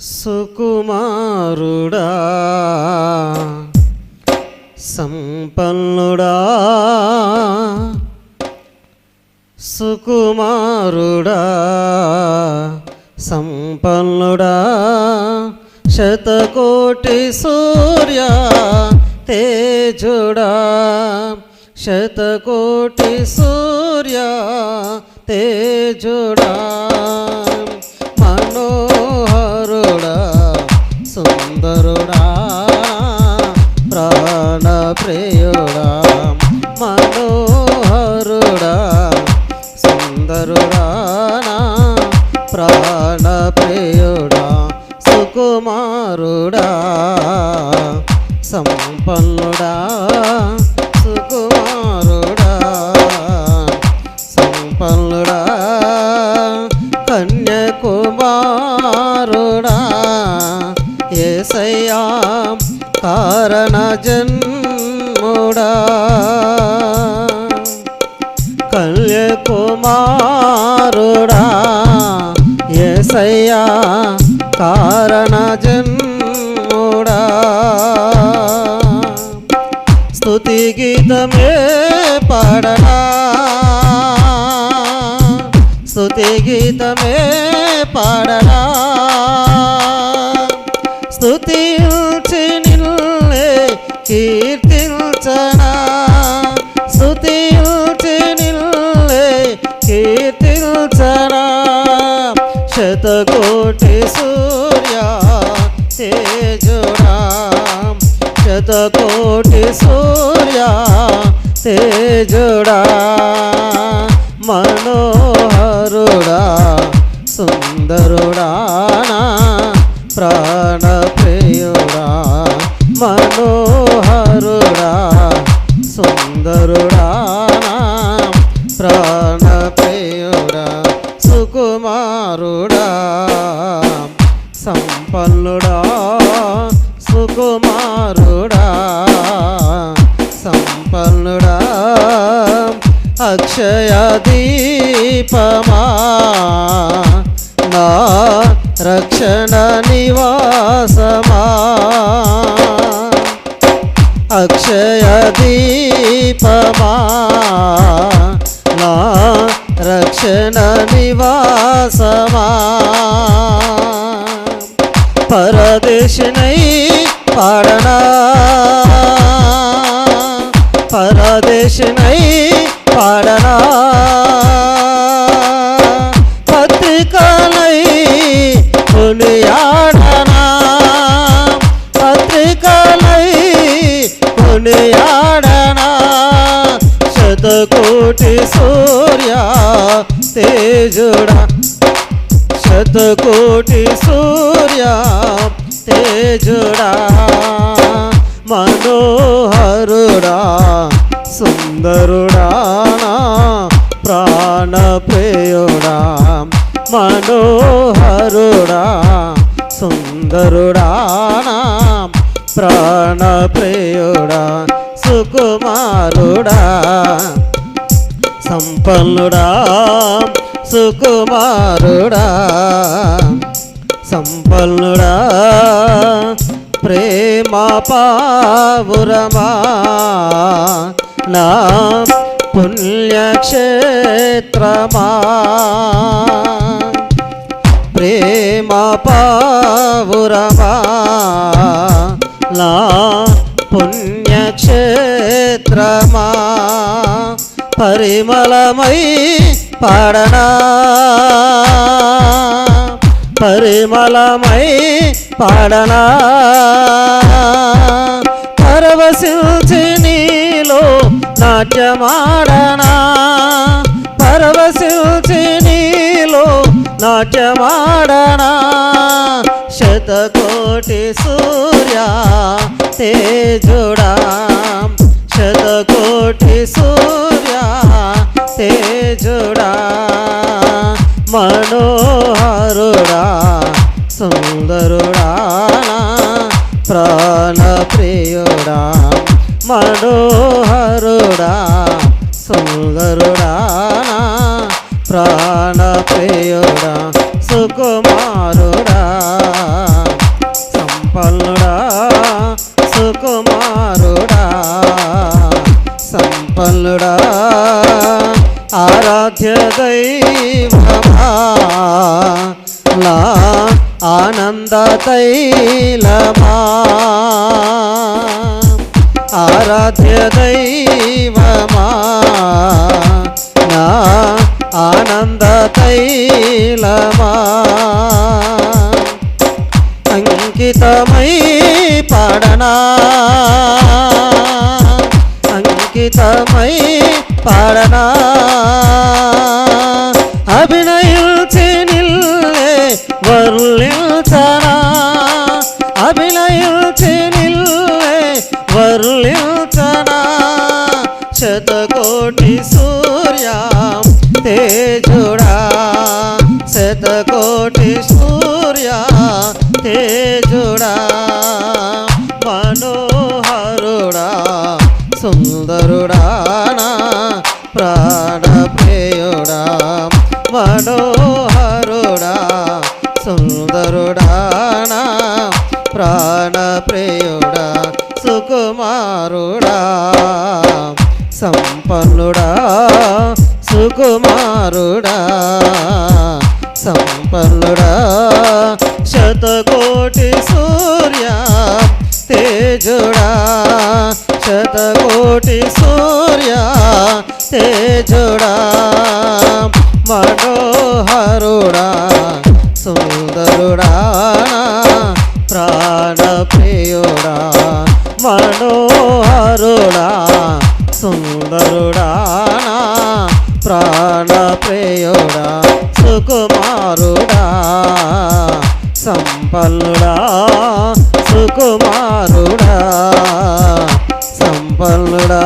సుకుమారుడా సంపన్నుడా సుకుమారుడా సంపన్నుడా శతకోటి సూర్య తేజుడా శతకోటి సూర్య తేజుడా. అందరూ రానా? ప్రాణ ప్రాణప్రియుడా సుకుమారుడా సంపన్నుడా. కన్యకుమారుడా ఏసయ్యా కారణ జన్ముడా స్తుతి గీతమే పాడనా స్తుతి గీతమే పాడనా స్తుతించి శతకోటి సూర్య తేజుడా. శతకోటి సూర్య తేజుడా. మనోహరుడా సుందరుడా ప్రాణప్రియుడా. మనోహరుడా సుందరుడా ప్రాణ సంపన్నుడా సుకుమారుడా. సంపన్నుడా అక్షయ దీపమా. నా రక్షణ నివాసమా. అక్షయ దీపమా. నా రక్షణ నివాసమా. పరదేశినై పాడనా పరదేశినై పాడనా పత్రికలై కొనియాడనా పత్రికలై కొనియాడనా శతకోటి సూర్య తేజుడా శతకోటి సూర్య తేజుడా మనోహరుడా సుందరుడా నా ప్రాణప్రియుడా మనోహరుడా సుందరుడా నా ప్రాణప్రియుడా సుకుమారుడా సంపన్నుడా సుకుమారుడా సంపన్నుడా ప్రేమ పావురమా నా పుణ్యక్షేత్రమా. ప్రేమ పావురమా నా పుణ్యక్షేత్రమా. పరిమళమై పాడనా? పరిమళమై పాడనా? పరవశించి నీలో నాట్యమాడనా? పరవశించి నీలో నాట్యమాడనా? శతకోటి సూర్య తేజుడా శతకోటి సూర్య తేజుడా మనోహరుడా సుందరుడా నా ప్రాణప్రియుడా మనోహరుడా సుందరుడా నా ప్రాణప్రియుడా సుకుమారుడా. ఆరాధ్య దైవమా ఆనంద తైలమా. ఆరాధ్య దైవమా నా ఆనంద తైలమా. అంకితమై పాడనా. అంకితమై పాడనా? అభినయించి నిల్లే వర్లించనా అభినయించి నిల్లే వర్లించనా శతకోటి సూర్య తేజుడా శతకోటి సూర్య సుందరుడా నా ప్రాణ ప్రియుడా మనోహరుడా సుందరుడా నా ప్రాణ ప్రియుడా సుకుమారుడా సంపన్నుడా సుకుమారుడా సంపన్నుడా శతకోటి సూర్య తేజుడా శత కోటి సూర్య తేజుడా మనోహరుడా సుందరుడా ప్రాణప్రియుడా మనోహరుడా సుందరుడా ప్రాణప్రియుడా సుకుమారుడా సంపన్నుడా సుకుమారుడా. பல்லுடா.